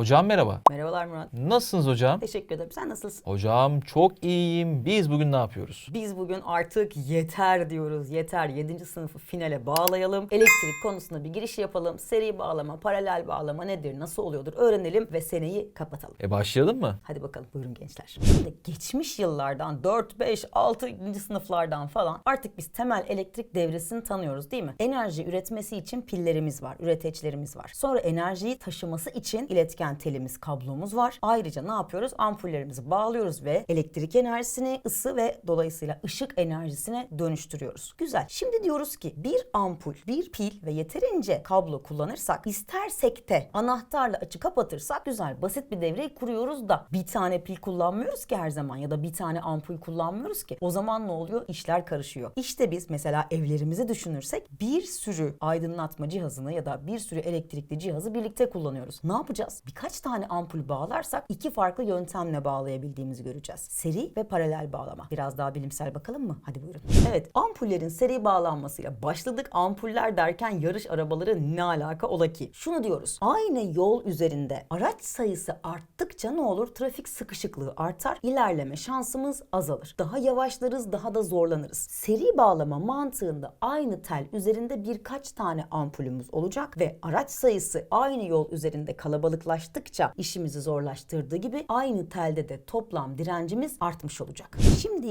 Hocam merhaba. Merhabalar Murat. Nasılsınız hocam? Teşekkür ederim. Sen nasılsın? Hocam çok iyiyim. Biz bugün ne yapıyoruz? Biz bugün artık yeter diyoruz. Yeter. 7. sınıfı finale bağlayalım. Elektrik konusunda bir giriş yapalım. Seri bağlama, paralel bağlama nedir, nasıl oluyordur öğrenelim ve seneyi kapatalım. E başlayalım mı? Hadi bakalım buyurun gençler. Şimdi geçmiş yıllardan 4, 5, 6. sınıflardan falan artık biz temel elektrik devresini tanıyoruz değil mi? Enerji üretmesi için pillerimiz var, üreteçlerimiz var. Sonra enerjiyi taşıması için iletken telimiz, kablomuz var. Ayrıca ne yapıyoruz? Ampullerimizi bağlıyoruz ve elektrik enerjisini ısı ve dolayısıyla ışık enerjisine dönüştürüyoruz. Güzel. Şimdi diyoruz ki bir ampul, bir pil ve yeterince kablo kullanırsak istersek de anahtarla açı kapatırsak güzel basit bir devreyi kuruyoruz da bir tane pil kullanmıyoruz ki her zaman ya da bir tane ampul kullanmıyoruz ki. O zaman ne oluyor? İşler karışıyor. İşte biz mesela evlerimizi düşünürsek bir sürü aydınlatma cihazını ya da bir sürü elektrikli cihazı birlikte kullanıyoruz. Ne yapacağız? Birkaç tane ampul bağlarsak iki farklı yöntemle bağlayabildiğimizi göreceğiz. Seri ve paralel bağlama. Biraz daha bilimsel bakalım mı? Hadi buyurun. Evet, ampullerin seri bağlanmasıyla başladık. Ampuller derken yarış arabaları ne alaka ola ki? Şunu diyoruz. Aynı yol üzerinde araç sayısı arttıkça ne olur? Trafik sıkışıklığı artar. İlerleme şansımız azalır. Daha yavaşlarız, daha da zorlanırız. Seri bağlama mantığında aynı tel üzerinde birkaç tane ampulümüz olacak ve araç sayısı aynı yol üzerinde kalabalıklaştıkça işimizi zorlaştırdığı gibi aynı telde de toplam direncimiz artmış olacak. Şimdi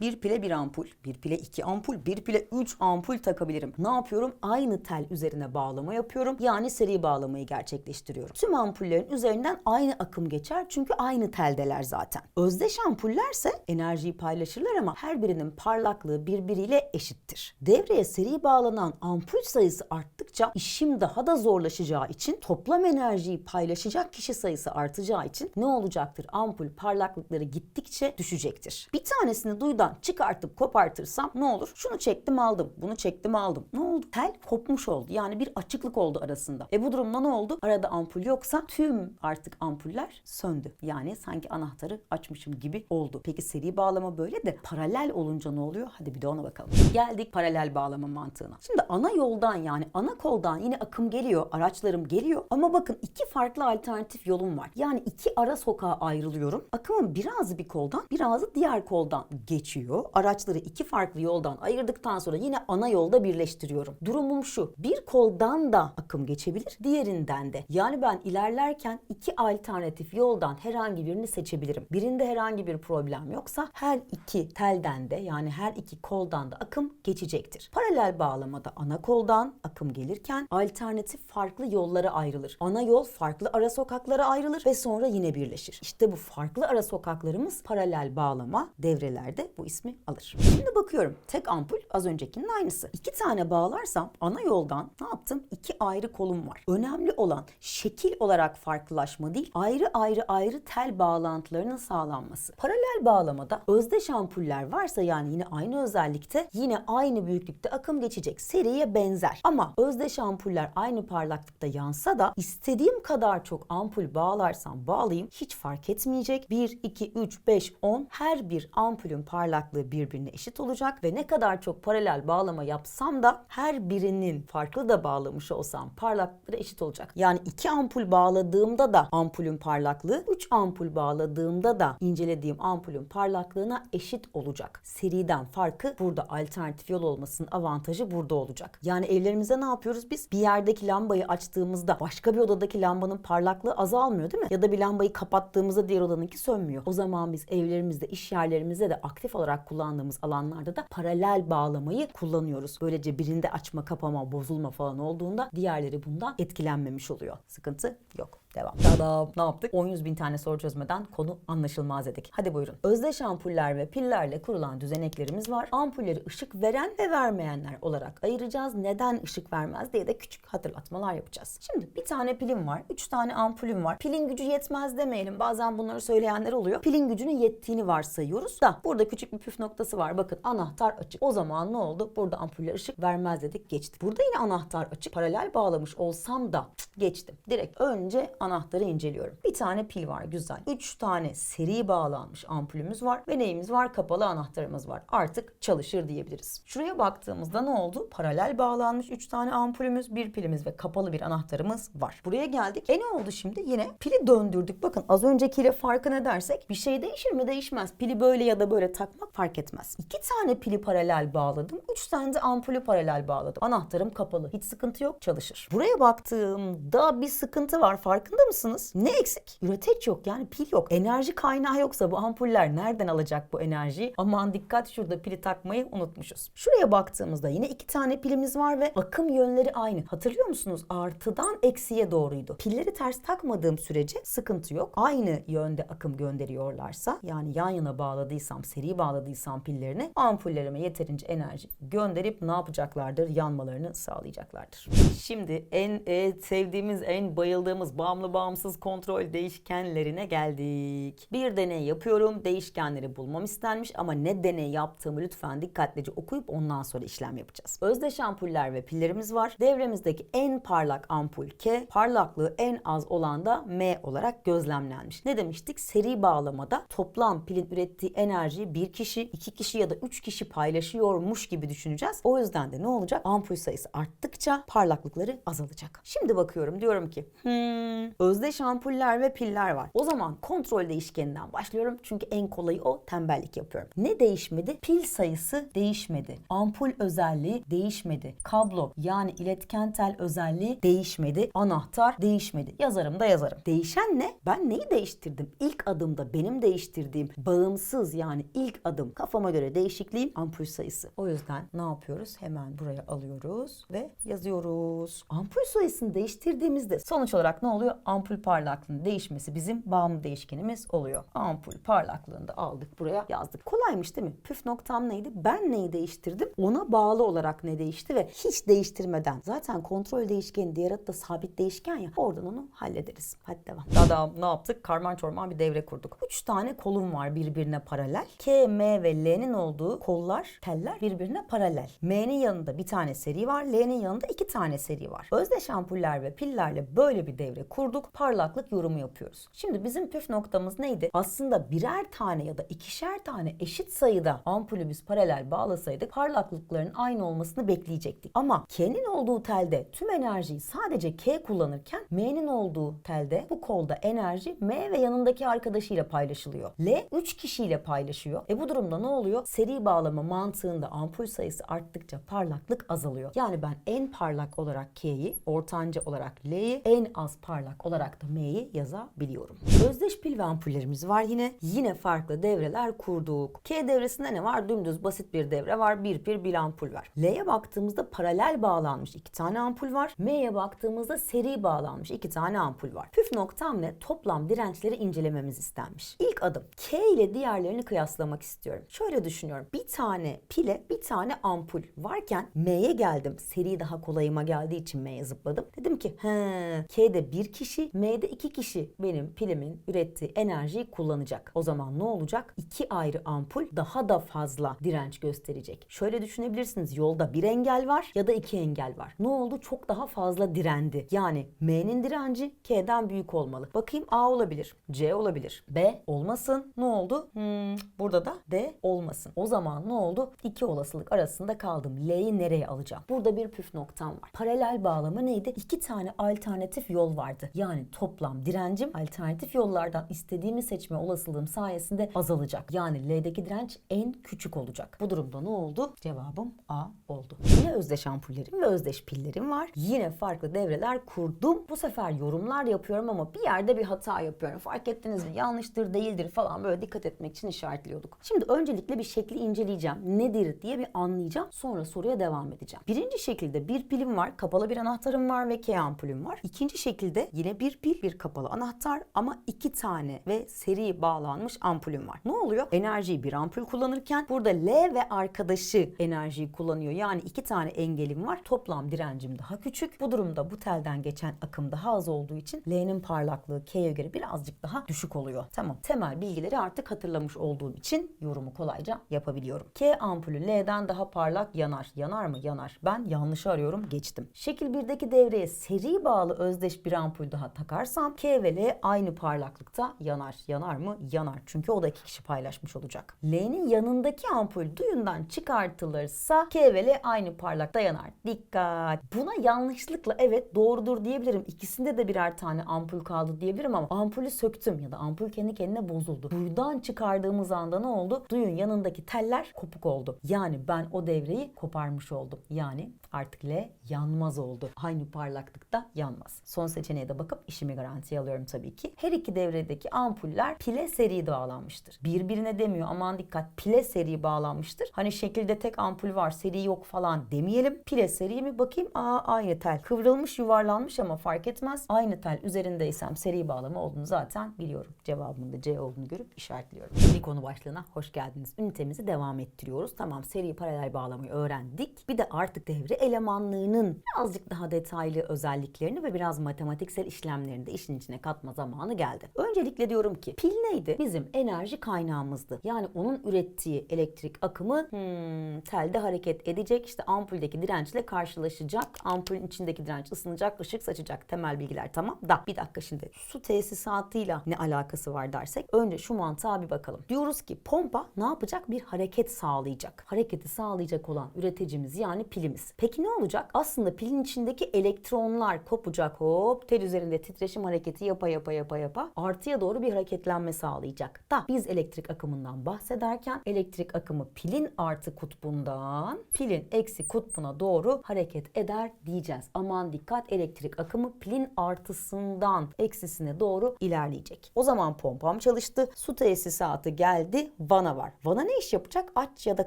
bir pile bir ampul, bir pile iki ampul, bir pile üç ampul takabilirim. Ne yapıyorum? Aynı tel üzerine bağlama yapıyorum. Yani seri bağlamayı gerçekleştiriyorum. Tüm ampullerin üzerinden aynı akım geçer çünkü aynı teldeler zaten. Özdeş ampullerse enerjiyi paylaşırlar ama her birinin parlaklığı birbiriyle eşittir. Devreye seri bağlanan ampul sayısı arttıkça işim daha da zorlaşacağı için toplam enerjiyi paylaşacak kişi sayısı artacağı için ne olacaktır? Ampul parlaklıkları gittikçe düşecektir. Bir tanesini duydan çıkartıp kopartırsam ne olur? Şunu çektim aldım, bunu çektim aldım. Ne oldu? Tel kopmuş oldu. Yani bir açıklık oldu arasında. E bu durumda ne oldu? Arada ampul yoksa tüm artık ampuller söndü. Yani sanki anahtarı açmışım gibi oldu. Peki seri bağlama böyle de paralel olunca ne oluyor? Hadi bir de ona bakalım. Geldik paralel bağlama mantığına. Şimdi ana yoldan yani ana koldan yine akım geliyor, araçlarım geliyor. Ama bakın iki farklı alternatif yolum var. Yani iki ara sokağa ayrılıyorum. Akımın birazı bir koldan, birazı diğer koldan geçiyor. Araçları iki farklı yoldan ayırdıktan sonra yine ana yolda birleştiriyorum. Durumum şu. Bir koldan da akım geçebilir, diğerinden de. Yani ben ilerlerken iki alternatif yoldan herhangi birini seçebilirim. Birinde herhangi bir problem yoksa her iki telden de yani her iki koldan da akım geçecektir. Paralel bağlamada ana koldan akım gelirken alternatif farklı yollara ayrılır. Ana yol farklı ara sokaklara ayrılır ve sonra yine birleşir. İşte bu farklı ara sokaklarımız paralel bağlama devrelerde bu ismi alır. Şimdi bakıyorum tek ampul az öncekinin aynısı. İki tane bağlarsam ana yoldan ne yaptım? İki ayrı kolum var. Önemli olan şekil olarak farklılaşma değil ayrı ayrı ayrı tel bağlantılarının sağlanması. Paralel bağlamada özdeş ampuller varsa yani yine aynı özellikte yine aynı büyüklükte akım geçecek. Seriye benzer. Ama özdeş ampuller aynı parlaklıkta yansa da istediğim kadar çok ampul bağlarsam bağlayayım hiç fark etmeyecek. 1, 2, 3, 5, 10 her bir ampulün parlaklığı birbirine eşit olacak ve ne kadar çok paralel bağlama yapsam da her birinin farklı da bağlamış olsam parlaklıkları eşit olacak. Yani iki ampul bağladığımda da ampulün parlaklığı, 3 ampul bağladığımda da incelediğim ampulün parlaklığına eşit olacak. Seriden farkı burada alternatif yol olmasının avantajı burada olacak. Yani evlerimizde ne yapıyoruz biz? Bir yerdeki lambayı açtığımızda başka bir odadaki lambanın parlaklığı azalmıyor değil mi? Ya da bir lambayı kapattığımızda diğer odanınki sönmüyor. O zaman biz evlerimizde, iş yerlerimizde de aktif olarak kullandığımız alanlarda da paralel bağlamayı kullanıyoruz. Böylece birinde açma, kapama, bozulma falan olduğunda diğerleri bundan etkilenmemiş oluyor. Sıkıntı yok. Devam. Tadam. Ne yaptık? 10 yüz bin tane soru çözmeden konu anlaşılmaz dedik. Hadi buyurun. Özdeş ampuller ve pillerle kurulan düzeneklerimiz var. Ampulleri ışık veren ve vermeyenler olarak ayıracağız. Neden ışık vermez diye de küçük hatırlatmalar yapacağız. Şimdi bir tane pilim var. 3 tane ampulüm var. Pilin gücü yetmez demeyelim. Bazen bunları söyleyenler oluyor. Pilin gücünün yettiğini varsayıyoruz da burada küçük bir püf noktası var. Bakın anahtar açık. O zaman ne oldu? Burada ampuller ışık vermez dedik geçti. Burada yine anahtar açık. Paralel bağlamış olsam da geçtim. Direkt önce Anahtarı inceliyorum. Bir tane pil var güzel. 3 tane seri bağlanmış ampulümüz var ve neyimiz var? Kapalı anahtarımız var. Artık çalışır diyebiliriz. Şuraya baktığımızda ne oldu? Paralel bağlanmış 3 tane ampulümüz, bir pilimiz ve kapalı bir anahtarımız var. Buraya geldik. E ne oldu şimdi? Yine pili döndürdük. Bakın az öncekiyle farkı ne dersek bir şey değişir mi? Değişmez. Pili böyle ya da böyle takmak fark etmez. İki tane pili paralel bağladım. Üç tane de ampulü paralel bağladım. Anahtarım kapalı. Hiç sıkıntı yok. Çalışır. Buraya baktığımda bir sıkıntı var. Farkında mısınız? Ne eksik? Üreteç yok. Yani pil yok. Enerji kaynağı yoksa bu ampuller nereden alacak bu enerjiyi? Aman dikkat şurada pili takmayı unutmuşuz. Şuraya baktığımızda yine iki tane pilimiz var ve akım yönleri aynı. Hatırlıyor musunuz? Artıdan eksiye doğruydu. Pilleri ters takmadığım sürece sıkıntı yok. Aynı yönde akım gönderiyorlarsa yani yan yana bağladıysam, seri bağladıysam pillerini ampullerime yeterince enerji gönderip ne yapacaklardır? Yanmalarını sağlayacaklardır. Şimdi en e, sevdiğimiz, en bayıldığımız bağımlı bağımsız kontrol değişkenlerine geldik. Bir deney yapıyorum. Değişkenleri bulmam istenmiş ama ne deney yaptığımı lütfen dikkatlice okuyup ondan sonra işlem yapacağız. Özdeş ampuller ve pillerimiz var. Devremizdeki en parlak ampul K, parlaklığı en az olan da M olarak gözlemlenmiş. Ne demiştik? Seri bağlamada toplam pilin ürettiği enerjiyi bir kişi, iki kişi ya da üç kişi paylaşıyormuş gibi düşüneceğiz. O yüzden de ne olacak? Ampul sayısı arttıkça parlaklıkları azalacak. Şimdi bakıyorum diyorum ki hmm, özdeş ampuller ve piller var. O zaman kontrol değişkeninden başlıyorum. Çünkü en kolayı o tembellik yapıyorum. Ne değişmedi? Pil sayısı değişmedi. Ampul özelliği değişmedi. Kablo yani iletken tel özelliği değişmedi. Anahtar değişmedi. Yazarım da yazarım. Değişen ne? Ben neyi değiştirdim? İlk adımda benim değiştirdiğim bağımsız yani ilk adım kafama göre değişikliğim ampul sayısı. O yüzden ne yapıyoruz? Hemen buraya alıyoruz ve yazıyoruz. Ampul sayısını değiştirdiğimizde sonuç olarak ne oluyor? Ampul parlaklığının değişmesi bizim bağımlı değişkenimiz oluyor. Ampul parlaklığını da aldık buraya yazdık. Kolaymış değil mi? Püf noktam neydi? Ben neyi değiştirdim? Ona bağlı olarak ne değişti ve hiç değiştirmeden zaten kontrol değişkeni diğer adı da sabit değişken ya oradan onu hallederiz. Hadi devam. Daha ne yaptık? Karman çorman bir devre kurduk. Üç tane kolum var birbirine paralel. K, M ve L'nin olduğu kollar, teller birbirine paralel. M'nin yanında bir tane seri var. L'nin yanında iki tane seri var. Özdeş ampuller ve pillerle böyle bir devre kurduk. Parlaklık yorumu yapıyoruz. Şimdi bizim püf noktamız neydi? Aslında birer tane ya da ikişer tane eşit sayıda ampulü biz paralel bağlasaydık parlaklıkların aynı olmasını bekleyecektik. Ama K'nin olduğu telde tüm enerjiyi sadece K kullanırken M'nin olduğu telde bu kolda enerji M ve yanındaki arkadaşıyla paylaşılıyor. L 3 kişiyle paylaşıyor. E bu durumda ne oluyor? Seri bağlama mantığında ampul sayısı arttıkça parlaklık azalıyor. Yani ben en parlak olarak K'yi, ortanca olarak L'yi, en az parlak olarak da M'yi yazabiliyorum. Özdeş pil ve ampullerimiz var yine. Yine farklı devreler kurduk. K devresinde ne var? Dümdüz basit bir devre var. Bir pil bir ampul var. L'ye baktığımızda paralel bağlanmış iki tane ampul var. M'ye baktığımızda seri bağlanmış iki tane ampul var. Püf noktam ne? Toplam dirençleri incelememiz istenmiş. İlk adım K ile diğerlerini kıyaslamak istiyorum. Şöyle düşünüyorum. Bir tane pile bir tane ampul varken M'ye geldim. Seri daha kolayıma geldiği için M'ye zıpladım. Dedim ki he K'de bir kişi M'de iki kişi benim pilimin ürettiği enerjiyi kullanacak. O zaman ne olacak? İki ayrı ampul daha da fazla direnç gösterecek. Şöyle düşünebilirsiniz. Yolda bir engel var ya da iki engel var. Ne oldu? Çok daha fazla direndi. Yani M'nin direnci K'den büyük olmalı. Bakayım A olabilir. C olabilir. B olmasın. Ne oldu? Hmm, burada da D olmasın. O zaman ne oldu? İki olasılık arasında kaldım. L'yi nereye alacağım? Burada bir püf noktam var. Paralel bağlama neydi? İki tane alternatif yol vardı. Yani toplam direncim alternatif yollardan istediğimi seçme olasılığım sayesinde azalacak. Yani L'deki direnç en küçük olacak. Bu durumda ne oldu? Cevabım A oldu. Yine özdeş ampullerim ve özdeş pillerim var. Yine farklı devreler kurdum. Bu sefer yorumlar yapıyorum ama bir yerde bir hata yapıyorum. Fark ettiniz mi? Yanlıştır, değildir falan böyle dikkat etmek için işaretliyorduk. Şimdi öncelikle bir şekli inceleyeceğim. Nedir diye bir anlayacağım. Sonra soruya devam edeceğim. Birinci şekilde bir pilim var, kapalı bir anahtarım var ve K ampulüm var. İkinci şekilde yine bir pil, bir kapalı anahtar ama iki tane ve seri bağlanmış ampulüm var. Ne oluyor? Enerjiyi bir ampul kullanırken burada L ve arkadaşı enerjiyi kullanıyor. Yani iki tane engelim var. Toplam direncim daha küçük. Bu durumda bu telden geçen akım daha az olduğu için L'nin parlaklığı K'ye göre birazcık daha düşük oluyor. Tamam. Temel bilgileri artık hatırlamış olduğum için yorumu kolayca yapabiliyorum. K ampulü L'den daha parlak yanar. Yanar mı? Yanar. Ben yanlışı arıyorum. Geçtim. Şekil 1'deki devreye seri bağlı özdeş bir ampul ampul daha takarsam K ve L aynı parlaklıkta yanar. Yanar mı? Yanar. Çünkü o da iki kişi paylaşmış olacak. L'nin yanındaki ampul duyundan çıkartılırsa K ve L aynı parlakta yanar. Dikkat! Buna yanlışlıkla evet doğrudur diyebilirim. İkisinde de birer tane ampul kaldı diyebilirim ama ampulü söktüm ya da ampul kendi kendine bozuldu. Duyudan çıkardığımız anda ne oldu? Duyun yanındaki teller kopuk oldu. Yani ben o devreyi koparmış oldum. Yani artık L yanmaz oldu. Aynı parlaklıkta yanmaz. Son seçeneğe de bakıp işimi garantiye alıyorum tabii ki. Her iki devredeki ampuller pile seri bağlanmıştır. Birbirine demiyor aman dikkat pile seri bağlanmıştır. Hani şekilde tek ampul var seri yok falan demeyelim. Pile seri mi bakayım? Aa aynı tel. Kıvrılmış yuvarlanmış ama fark etmez. Aynı tel üzerindeysem seri bağlama olduğunu zaten biliyorum. Cevabımın da C olduğunu görüp işaretliyorum. Bir konu başlığına hoş geldiniz. Ünitemizi devam ettiriyoruz. Tamam seri paralel bağlamayı öğrendik. Bir de artık devre elemanlığının birazcık daha detaylı özelliklerini ve biraz matematiksel işlemlerini de işin içine katma zamanı geldi. Öncelikle diyorum ki pil neydi? Bizim enerji kaynağımızdı. Yani onun ürettiği elektrik akımı hmm, telde hareket edecek. İşte ampuldeki dirençle karşılaşacak. Ampulün içindeki direnç ısınacak, ışık saçacak. Temel bilgiler tamam da bir dakika şimdi su tesisatıyla ne alakası var dersek önce şu mantığa bir bakalım. Diyoruz ki pompa ne yapacak? Bir hareket sağlayacak. Hareketi sağlayacak olan üreticimiz yani pilimiz. Peki ne olacak? Aslında pilin içindeki elektronlar kopacak hop tel üzerinde titreşim hareketi yapa yapa yapa yapa artıya doğru bir hareketlenme sağlayacak. Da biz elektrik akımından bahsederken elektrik akımı pilin artı kutbundan pilin eksi kutbuna doğru hareket eder diyeceğiz. Aman dikkat elektrik akımı pilin artısından eksisine doğru ilerleyecek. O zaman pompam çalıştı. Su tesisatı geldi. Vana var. Vana ne iş yapacak? Aç ya da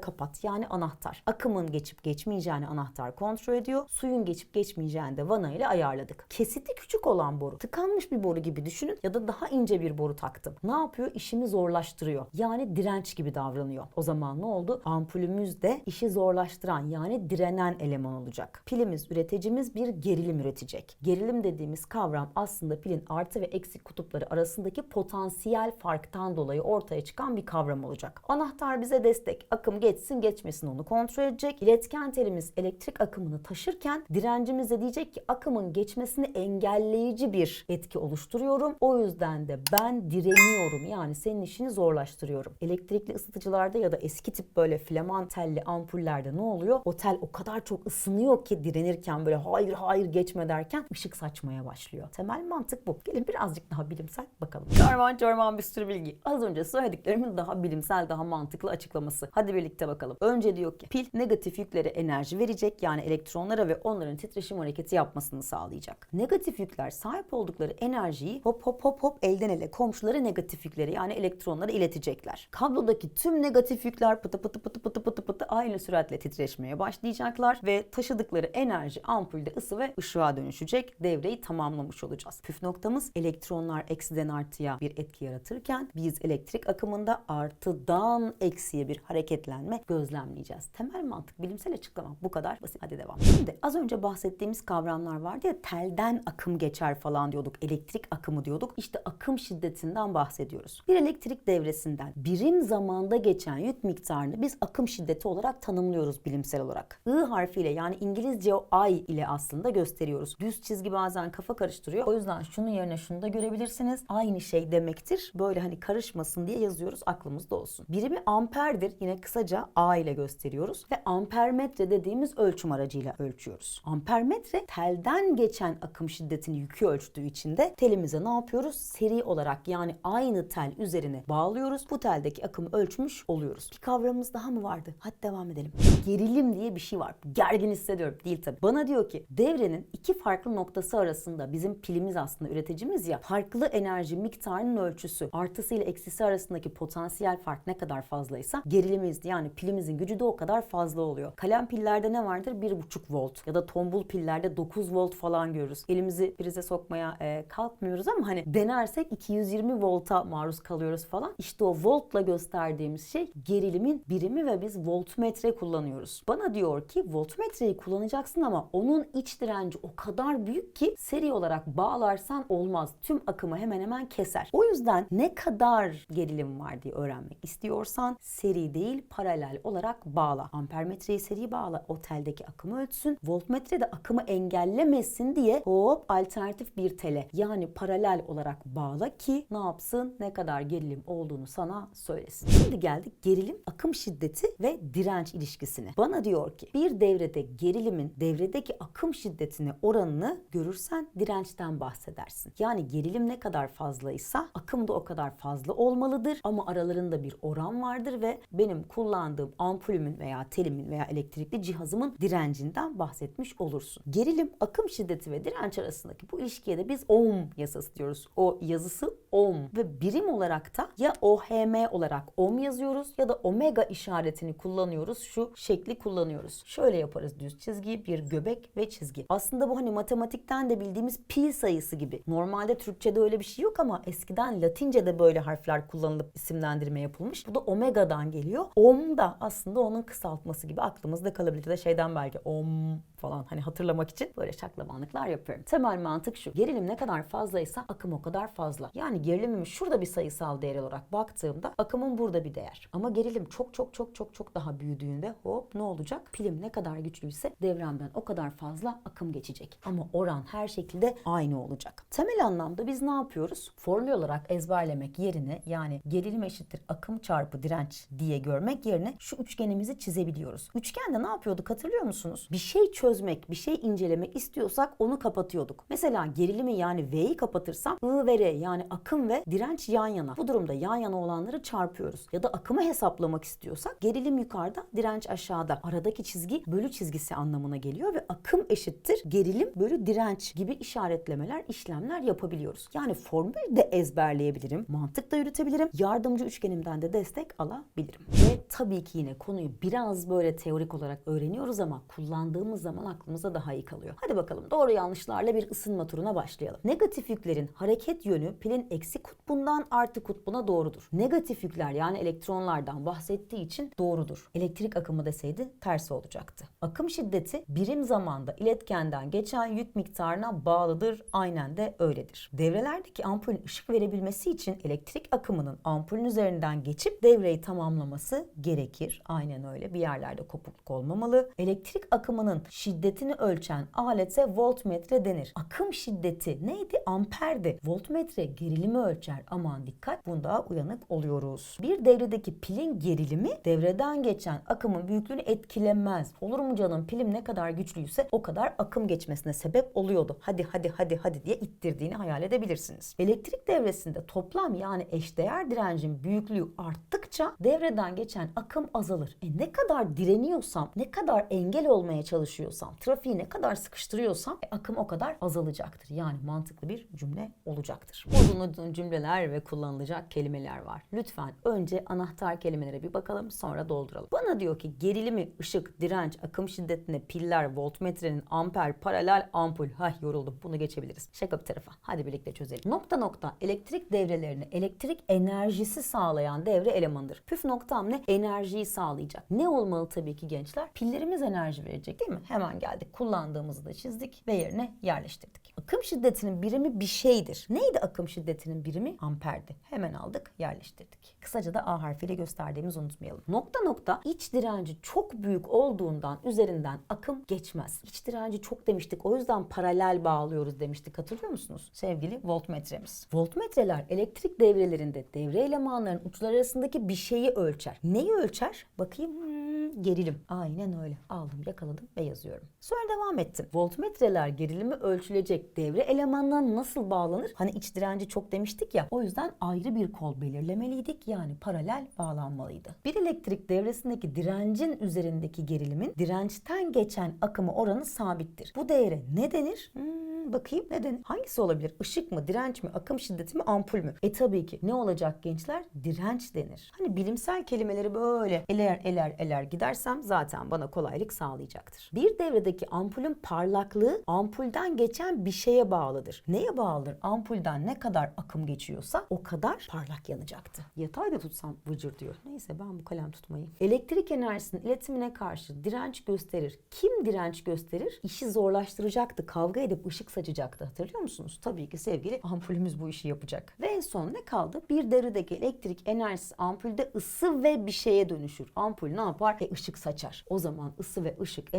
kapat. Yani anahtar. Akımın geçip geçmeyeceğini anahtar kontrol ediyor. Suyun geçip geçmeyeceğini de vana ile ayarladık. Kesiti küçük olan boru. Tıkanmış bir boru gibi düşünün ya da daha ince bir boru taktım. Ne yapıyor? İşimi zorlaştırıyor. Yani direnç gibi davranıyor. O zaman ne oldu? Ampulümüz de işi zorlaştıran yani direnen eleman olacak. Pilimiz, üreticimiz bir gerilim üretecek. Gerilim dediğimiz kavram aslında pilin artı ve eksi kutupları arasındaki potansiyel farktan dolayı ortaya çıkan bir kavram olacak. Anahtar bize destek. Akım geçsin geçmesin onu kontrol edecek. İletken telimiz elektrik akımını taşırken direncimiz de diyecek ki akımın geçmesini engelleyici bir etki oluşturuyorum. O yüzden de ben direniyorum. Yani senin işini zorlaştırıyorum. Elektrikli ısıtıcılarda ya da eski tip böyle flaman telli ampullerde ne oluyor? O tel o kadar çok ısınıyor ki direnirken böyle hayır hayır geçme derken ışık saçmaya başlıyor. Temel mantık bu. Gelin birazcık daha bilimsel bakalım. Çorman çorman bir sürü bilgi. Az önce söylediklerimin daha bilimsel, daha mantıklı açıklaması. Hadi birlikte bakalım. Önce diyor ki pil negatif yüklere enerji verecek yani elektronlara ve onların titreşim hareketi yapmasını sağlayacak. Negatif yükler sahip oldukları enerjiyi hop hop hop hop elden ele komşuları negatif yükleri yani elektronlara iletecekler. Kablodaki tüm negatif yükler pıtı pıtı pıtı pıtı pıtı pıtı aynı süratle titreşmeye başlayacaklar ve taşıdıkları enerji ampulde ısı ve ışığa dönüşecek. Devreyi tamamlamış olacağız. Püf noktamız elektronlar eksiden artıya bir etki yaratırken biz elektrik akımında artıdan eksiye bir hareketlenme gözlemleyeceğiz. Temel mantık bilimsel açıklama bu kadar basit. Hadi devam. Şimdi az önce bahsettiğimiz kavramlar vardı ya telden akım geçer falan diyorduk. Elektrik akımı diyorduk. İşte akım şiddetinden bahsediyoruz. Bir elektrik devresinden birim zamanda geçen yük miktarını biz akım şiddeti olarak tanımlıyoruz bilimsel olarak. I harfiyle yani İngilizce o I ile aslında gösteriyoruz. Düz çizgi bazen kafa karıştırıyor. O yüzden şunun yerine şunu da görebilirsiniz. Aynı şey demektir. Böyle hani karışmasın diye yazıyoruz aklımızda olsun. Birimi amperdir. Yine kısaca A ile gösteriyoruz. Ve ampermetre dediğimiz ölçüm aracıyla ölçüyoruz. Ampermetre telden geçen akım şiddetini yükü ölçtüğü için de telimize ne yapıyoruz? Seri olarak yani aynı tel üzerine bağlıyoruz. Bu teldeki akımı ölçmüş oluyoruz. Bir kavramımız daha mı vardı? Hadi devam edelim. Gerilim diye bir şey var. Gergin hissediyorum. Değil tabii. Bana diyor ki devrenin iki farklı noktası arasında bizim pilimiz aslında üreticimiz ya farklı enerji miktarının ölçüsü artısı ile eksisi arasındaki potansiyel fark ne kadar fazlaysa gerilimimiz yani pilimizin gücü de o kadar fazla oluyor. Kalem pillerde ne vardır? 1,5 volt ya da tombul pillerde 9 volt falan görürüz. Elimizi prize sokmaya e, kalkmıyoruz ama hani denersek 220 volta maruz kalıyoruz falan. İşte o voltla gösterdiğimiz şey gerilimin birimi ve biz voltmetre kullanıyoruz. Bana diyor ki voltmetreyi kullanacaksın ama onun iç direnci o kadar büyük ki seri olarak bağlarsan olmaz. Tüm akımı hemen hemen keser. O yüzden ne kadar gerilim var diye öğrenmek istiyorsan seri değil paralel olarak bağla. Ampermetreyi seri bağla. O teldeki akımı ölçsün. Voltmetre de akımı engellemesin diye hop alternatif negatif bir tele yani paralel olarak bağla ki ne yapsın ne kadar gerilim olduğunu sana söylesin. Şimdi geldik gerilim, akım şiddeti ve direnç ilişkisine. Bana diyor ki bir devrede gerilimin devredeki akım şiddetine oranını görürsen dirençten bahsedersin. Yani gerilim ne kadar fazlaysa akım da o kadar fazla olmalıdır ama aralarında bir oran vardır ve benim kullandığım ampulümün veya telimin veya elektrikli cihazımın direncinden bahsetmiş olursun. Gerilim, akım şiddeti ve direnç arasındaki bu ilişkiye de biz ohm yasası diyoruz. O yazısı ohm ve birim olarak da ya ohm olarak ohm yazıyoruz ya da omega işaretini kullanıyoruz. Şu şekli kullanıyoruz. Şöyle yaparız düz çizgi, bir göbek ve çizgi. Aslında bu hani matematikten de bildiğimiz pi sayısı gibi. Normalde Türkçe'de öyle bir şey yok ama eskiden Latince'de böyle harfler kullanılıp isimlendirme yapılmış. Bu da omega'dan geliyor. Ohm da aslında onun kısaltması gibi aklımızda kalabilir. Ya da şeyden belki ohm falan hani hatırlamak için böyle şaklabanlıklar yapıyorum. Temel mantık şu. Gerilim ne kadar fazlaysa akım o kadar fazla. Yani gerilimim şurada bir sayısal değer olarak baktığımda akımın burada bir değer. Ama gerilim çok çok çok çok çok daha büyüdüğünde hop ne olacak? Pilim ne kadar güçlüyse devremden o kadar fazla akım geçecek. Ama oran her şekilde aynı olacak. Temel anlamda biz ne yapıyoruz? Formül olarak ezberlemek yerine yani gerilim eşittir akım çarpı direnç diye görmek yerine şu üçgenimizi çizebiliyoruz. Üçgende ne yapıyorduk hatırlıyor musunuz? Bir şey çözmek, bir şey incelemek istiyorsak onu kapatıyorduk. Mesela gerilimi yani V'yi kapatırsam I ve R yani akım ve direnç yan yana. Bu durumda yan yana olanları çarpıyoruz. Ya da akımı hesaplamak istiyorsak gerilim yukarıda, direnç aşağıda. Aradaki çizgi bölü çizgisi anlamına geliyor ve akım eşittir gerilim bölü direnç gibi işaretlemeler, işlemler yapabiliyoruz. Yani formülü de ezberleyebilirim, mantık da yürütebilirim, yardımcı üçgenimden de destek alabilirim. Ve tabii ki yine konuyu biraz böyle teorik olarak öğreniyoruz ama kullandığımız zaman aklımıza daha iyi kalıyor. Hadi bakalım doğru yanlışlarla bir ısınma turuna başlayalım. Negatif yüklerin hareket yönü pilin eksi kutbundan artı kutbuna doğrudur. Negatif yükler yani elektronlardan bahsettiği için doğrudur. Elektrik akımı deseydi tersi olacaktı. Akım şiddeti birim zamanda iletkenden geçen yük miktarına bağlıdır. Aynen de öyledir. Devrelerdeki ampulün ışık verebilmesi için elektrik akımının ampulün üzerinden geçip devreyi tamamlaması gerekir. Aynen öyle. Bir yerlerde kopukluk olmamalı. Elektrik akımının şiddetini ölçen alete voltmetre denir. Akım şiddeti neydi? Amperdi. Voltmetre gerilimi ölçer. Aman dikkat bunda uyanık oluyoruz. Bir devredeki pilin gerilimi devreden geçen akımın büyüklüğünü etkilemez. Olur mu canım? Pilim ne kadar güçlüyse o kadar akım geçmesine sebep oluyordu. Hadi hadi hadi hadi diye ittirdiğini hayal edebilirsiniz. Elektrik devresinde toplam yani eşdeğer direncin büyüklüğü arttıkça devreden geçen akım azalır. E ne kadar direniyorsam, ne kadar engel olmaya çalışıyorsam, trafiği ne kadar sıkıştırıyorsam e, akım o kadar azalacaktır. Yani mantıklı bir cümle olacaktır. Uzun cümleler ve kullanılacak kelimeler var. Lütfen önce anahtar kelimelere bir bakalım sonra dolduralım. Bana diyor ki gerilimi, ışık, direnç, akım şiddetine, piller, voltmetrenin, amper, paralel, ampul. Hay yoruldum bunu geçebiliriz. Şaka bir tarafa. Hadi birlikte çözelim. Nokta nokta elektrik devrelerini elektrik enerjisi sağlayan devre elemanıdır. Püf noktam ne? Enerjiyi sağlayacak. Ne olmalı tabii ki gençler? Pillerimiz enerji verecek değil mi? Hemen geldik. Kullandığımızı da çizdik ve yerine yerleştirdik. Akım şiddetinin birimi bir şeydir. Neydi akım şiddetinin birimi? Amperdi. Hemen aldık, yerleştirdik. Kısaca da A harfiyle gösterdiğimizi unutmayalım. Nokta nokta iç direnci çok büyük olduğundan üzerinden akım geçmez. İç direnci çok demiştik. O yüzden paralel bağlıyoruz demiştik. Hatırlıyor musunuz? Sevgili voltmetremiz. Voltmetreler elektrik devrelerinde devre elemanların uçları arasındaki bir şeyi ölçer. Neyi ölçer? Bakayım. Hmm, gerilim. Aynen öyle. Aldım, yakaladım ve yazıyorum. Sonra devam ettim. Voltmetreler gerilimi ölçülecek devre elemanlarına nasıl bağlanır? Hani iç direnci çok demiştik ya. O yüzden ayrı bir kol belirlemeliydik. Yani paralel bağlanmalıydı. Bir elektrik devresindeki direncin üzerindeki gerilimin dirençten geçen akımı oranı sabittir. Bu değere ne denir? Hmm, bakayım ne denir? Hangisi olabilir? Işık mı, direnç mi, akım şiddeti mi, ampul mü? E tabii ki ne olacak gençler? Direnç denir. Hani bilimsel kelimeleri böyle eler eler eler gidersem zaten bana kolaylık sağlayacaktır. Bir devredeki ampulün parlaklığı ampulden geçen bir şeye bağlıdır. Neye bağlıdır? Ampulden ne kadar akım geçiyorsa o kadar parlak yanacaktı. Yatay da tutsam vıcır diyor. Neyse ben bu kalem tutmayayım. Elektrik enerjisinin iletimine karşı direnç gösterir. Kim direnç gösterir? İşi zorlaştıracaktı. Kavga edip ışık saçacaktı. Hatırlıyor musunuz? Tabii ki sevgili ampulümüz bu işi yapacak. Ve en son ne kaldı? Bir devredeki elektrik enerjisi ampulde ısı ve bir şeye dönüşür. Ampul ne yapar? E ışık saçar. O zaman ısı ve ışık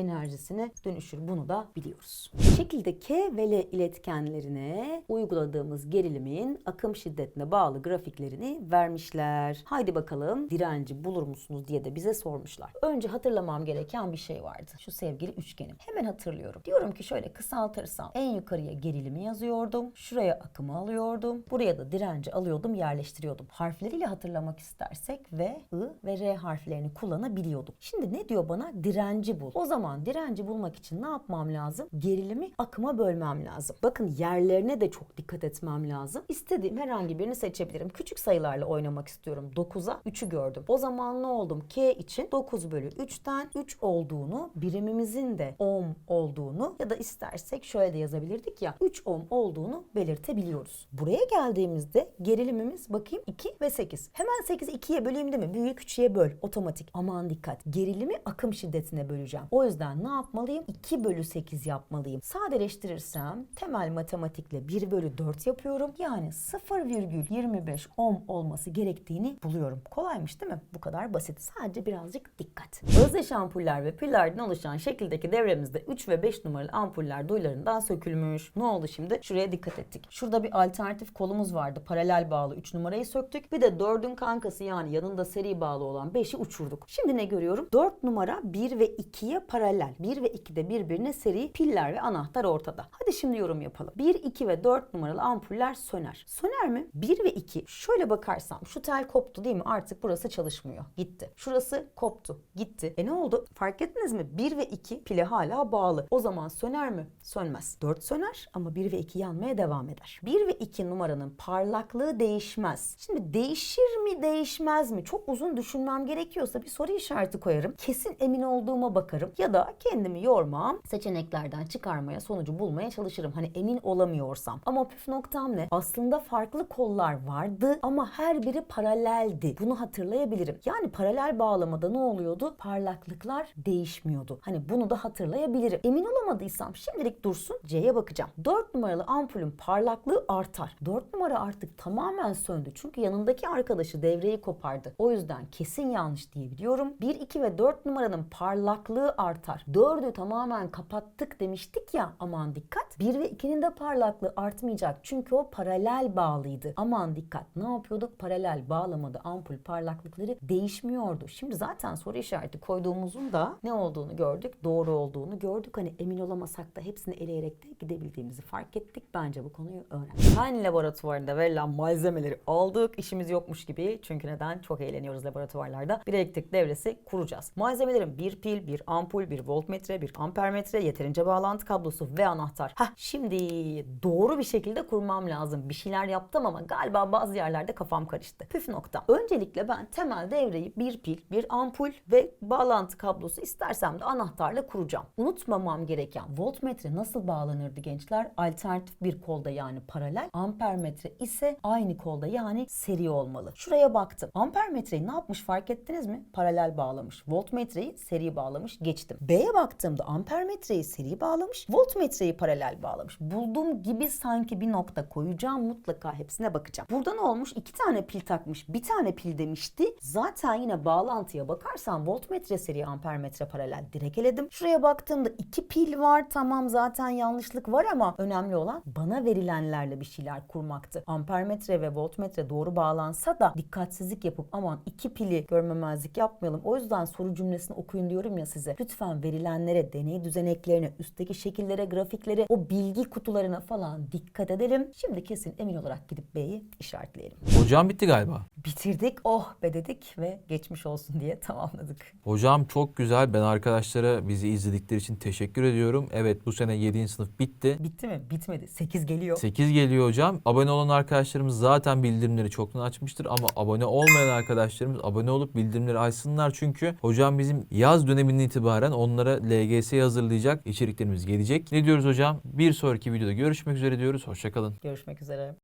enerjisine dönüşür. Bunu da biliyoruz. Şekilde K ve L iletkenlerine uyguladığımız gerilimin akım şiddetine bağlı grafiklerini vermişler. Haydi bakalım direnci bulur musunuz diye de bize sormuşlar. Önce hatırlamam gereken bir şey vardı. Şu sevgili üçgenim. Hemen hatırlıyorum. Diyorum ki şöyle kısaltırsam en yukarıya gerilimi yazıyordum. Şuraya akımı alıyordum. Buraya da direnci alıyordum, yerleştiriyordum. Harfleriyle hatırlamak istersek V, I ve R harflerini kullanabiliyordum. Şimdi ne diyor bana? Direnci bul. O zaman direnci bulmak için ne yapmam lazım? Gerilimi akıma bölmem lazım. Bakın yerlerine de çok dikkat etmem lazım. İstediğim herhangi birini seçebilirim. Küçük sayılarla oynamak istiyorum. 9'a 3'ü gördüm. O zaman ne oldum? K için 9 bölü 3'ten 3 olduğunu, birimimizin de ohm olduğunu ya da istersek şöyle de yazabilirdik ya 3 ohm olduğunu belirtebiliyoruz. Buraya geldiğimizde gerilimimiz bakayım 2 ve 8. Hemen 8'i 2'ye böleyim değil mi? Büyüğü küçüğe böl. Otomatik. Aman dikkat. Gerilimi akım şiddetine böleceğim. O yüzden ne yapmalıyım? 2 bölü 8 yapmalıyım. Sadeleştirirsem temel matematikle 1 bölü 4 yapıyorum. Yani 0,25 ohm olması gerektiğini buluyorum. Kolaymış değil mi? Bu kadar basit. Sadece birazcık dikkat. Özdeş ampuller ve pillerden oluşan şekildeki devremizde 3 ve 5 numaralı ampuller duyularından sökülmüş. Ne oldu şimdi? Şuraya dikkat ettik. Şurada bir alternatif kolumuz vardı. Paralel bağlı 3 numarayı söktük. Bir de 4'ün kankası yani yanında seri bağlı olan 5'i uçurduk. Şimdi ne görüyorum? 4 numara 1 ve 2'ye paralel. 1 ve 2 de birbirine seri piller ve anahtar ortada. Hadi şimdi yorum yapalım. 1, 2 ve 4 numaralı ampuller söner. Söner mi? 1 ve 2. Şöyle bakarsam şu tel koptu değil mi? Artık burası çalışmıyor. Gitti. Şurası koptu. Gitti. E ne oldu? Fark ettiniz mi? 1 ve 2 pile hala bağlı. O zaman söner mi? Sönmez. 4 söner ama 1 ve 2 yanmaya devam eder. 1 ve 2 numaranın parlaklığı değişmez. Şimdi değişir mi değişmez mi? Çok uzun düşünmem gerekiyorsa bir soru işareti koyarım. Kesin emin olduğuma bakarım. Ya da kendimi yormam. Seçeneklerden çıkarmaya, sonucu bulmaya çalışırım. Hani emin olamıyorsam. Ama püf noktam ne? Aslında farklı kollar vardı ama her biri paraleldi. Bunu hatırlayabilirim. Yani paralel bağlamada ne oluyordu? Parlaklıklar değişmiyordu. Hani bunu da hatırlayabilirim. Emin olamadıysam şimdilik dursun C'ye bakacağım. 4 numaralı ampulün parlaklığı artar. 4 numara artık tamamen söndü. Çünkü yanındaki arkadaşı devreyi kopardı. O yüzden kesin yanlış diyebiliyorum. 1, 2 ve 4 numaranın parlaklığı artar. 4'ü tamamen kapattık demiştik ya aman dikkat. 1 ve 2'nin de parlaklığı artmayacak. Çünkü o paralel bağlıydı. Aman dikkat. Ne yapıyorduk? Paralel bağlamada ampul parlaklıkları değişmiyordu. Şimdi zaten soru işareti koyduğumuzun da ne olduğunu gördük. Doğru olduğunu gördük. Hani emin olamasak da hepsini eleyerek de gidebildiğimizi fark ettik. Bence bu konuyu öğrendik. Fen laboratuvarında verilen malzemeleri aldık. İşimiz yokmuş gibi. Çünkü neden? Çok eğleniyoruz laboratuvarlarda. Bir elektrik devresi kuracağız. Malzemelerin bir pil, bir ampul, bir voltmetre, bir ampermetre, yeterince bağlantı kablosu ve anahtar. Hah şimdi doğru bir şekilde kurmam lazım. Bir şeyler yaptım ama galiba bazı yerlerde kafam karıştı. Püf nokta. Öncelikle ben temel devreyi bir pil, bir ampul ve bağlantı kablosu istersem de anahtarla kuracağım. Unutmamam gereken voltmetre nasıl bağlanırdı gençler? Alternatif bir kolda yani paralel. Ampermetre ise aynı kolda yani seri olmalı. Şuraya baktım. Ampermetreyi ne yapmış fark ettiniz mi? Paralel bağlamış. Voltmetreyi seri bağlamış. Geçtim. B'ye baktığımda ampermetreyi seri bağlamış. Voltmetreyi paralel bağlamış. Bulduğum gibi sanki bir nokta koyacağım. Mutlaka hepsine bakacağım. Burada ne olmuş? İki tane pil takmış. Bir tane pil demişti. Zaten yine bağlantıya bakarsan voltmetre seri ampermetre paralel direkt eledim. Şuraya baktığımda iki pil var. Tamam zaten yanlışlık var ama önemli olan bana verilenlerle bir şeyler kurmaktı. Ampermetre ve voltmetre doğru bağlansa da dikkatsizlik yapıp aman iki pili görmemezlik yapmayalım. O yüzden soru cümlesini okuyun diyorum ya size. Lütfen verilenlere, deney düzeneklerine, üstteki şekillere, grafiklere, o bilgi kutularına falan dikkat edelim. Şimdi kesin emin olarak gidip B'yi işaretleyelim. Hocam bitti galiba. Bitirdik, oh be dedik ve geçmiş olsun diye tamamladık. Hocam çok güzel. Ben arkadaşlara bizi izledikleri için teşekkür ediyorum. Evet bu sene 7. sınıf bitti. Bitti mi? Bitmedi. 8 geliyor. 8 geliyor hocam. Abone olan arkadaşlarımız zaten bildirimleri çoktan açmıştır ama abone olmayan arkadaşlarımız abone olup bildirimleri açsınlar çünkü hocam bizim yaz döneminden itibaren onlara LGS hazırlayacak içeriklerimiz gelecek. Ne diyoruz hocam? Bir sonraki videoda görüşmek üzere diyoruz. Hoşçakalın. Görüşmek üzere.